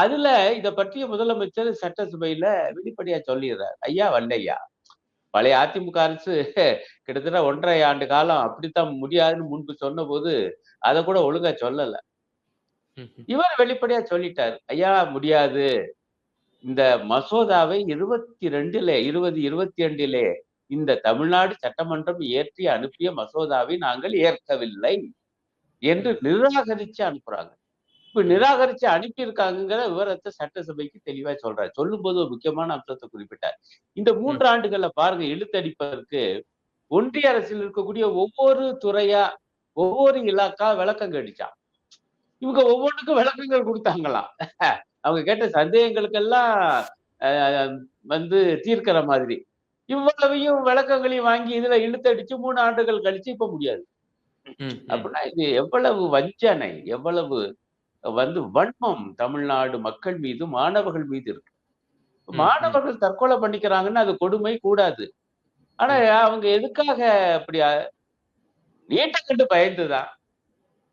அதுல இத பற்றிய முதலமைச்சர் சட்டசபையில வெளிப்படையா சொல்லிடுறார். ஐயா வல்லையா பழைய அதிமுக அரசு கிட்டத்தட்ட ஒன்றரை ஆண்டு காலம் அப்படித்தான் முடியாதுன்னு முன்பு சொன்ன போது அதை கூட ஒழுங்கா சொல்லல. இவர் வெளிப்படையா சொல்லிட்டார். ஐயா முடியாது. இந்த மசோதாவை இருபத்தி ரெண்டுல இருபது இருபத்தி ரெண்டிலே இந்த தமிழ்நாடு சட்டமன்றம் ஏற்றி அனுப்பிய மசோதாவை நாங்கள் ஏற்கவில்லை என்று நிராகரிச்சு அனுப்புறாங்க. இப்ப நிராகரிச்சு அனுப்பியிருக்காங்கிற விவரத்தை சட்டசபைக்கு தெளிவா சொல்றாரு. சொல்லும் போது ஒரு முக்கியமான அம்சத்தை குறிப்பிட்டார். இந்த மூன்று ஆண்டுகள்ல பாருங்க இழுத்தடிப்பதற்கு ஒன்றிய அரசில் இருக்கக்கூடிய ஒவ்வொரு துறையா ஒவ்வொரு இலாக்கா விளக்கம் கடிச்சான் இவங்க ஒவ்வொன்றுக்கும் விளக்கங்கள் கொடுத்தாங்களாம். அவங்க கேட்ட சந்தேகங்களுக்கெல்லாம் வந்து தீர்க்கிற மாதிரி. இவ்வளவையும் விளக்கங்களையும் வாங்கி இதுல இழுத்தடிச்சு மூணு ஆண்டுகள் கழிச்சு இப்ப முடியாது. அப்படின்னா இது எவ்வளவு வஞ்சனை எவ்வளவு வந்து வன்மம் தமிழ்நாடு மக்கள் மீது மாணவர்கள் மீது இருக்கு. மாணவர்கள் தற்கொலை பண்ணிக்கிறாங்கன்னா அது கொடுமை கூடாது. ஆனா அவங்க எதுக்காக அப்படி நீட்டை கண்டு பயந்துதான்.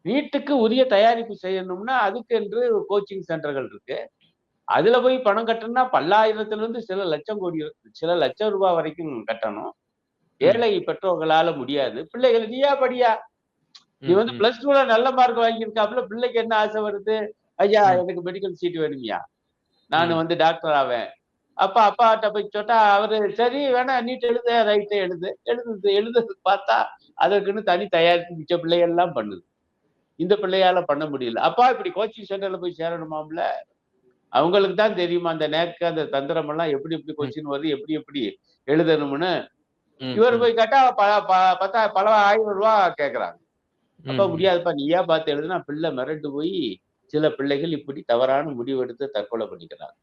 வீட்டுக்கு உரிய தயாரிப்பு செய்யணும்னா அதுக்கு என்று கோச்சிங் சென்டர்கள் இருக்கு. அதுல போய் பணம் கட்டணும்னா பல்லாயிரத்துல இருந்து சில லட்சம் கோடி சில லட்சம் ரூபாய் வரைக்கும் கட்டணும். ஏழை பெற்றோர்களால முடியாது. பிள்ளைகள் நீயா படியா நீ வந்து பிளஸ் டூல நல்ல மார்க் வாங்கியிருக்காப்புல பிள்ளைக்கு என்ன ஆசை வருது ஐயா எனக்கு மெடிக்கல் சீட் வேணுமியா நான் வந்து டாக்டர் ஆவேன் அப்பா அப்பாட்ட போய் சொன்னா அவரு சரி வேணா நீட் எழுத ரைட்டு எழுது எழுதுது எழுதுறது பார்த்தா அதற்குன்னு தனி தயாரிப்பு மிச்ச பிள்ளைகள்லாம் பண்ணுது இந்த பிள்ளையால பண்ண முடியல அப்பா இப்படி கோச்சிங் சென்டர்ல போய் சேரணுமாம்ல அவங்களுக்கு தான் தெரியுமா அந்த நேக்கு அந்த தந்திரம் எல்லாம் எப்படி எப்படி கொஸ்டின் வருது எப்படி எப்படி எழுதணும்னு இவர் போய் கேட்டா பத்தா பல ஆயிரம் ரூபா கேக்குறாங்க அப்ப முடியாதுப்பா. நீயா பார்த்து எழுதுனா பிள்ளை மிரண்டு போய் சில பிள்ளைகள் இப்படி தவறான முடிவெடுத்து தற்கொலை பண்ணிக்கிறாங்க.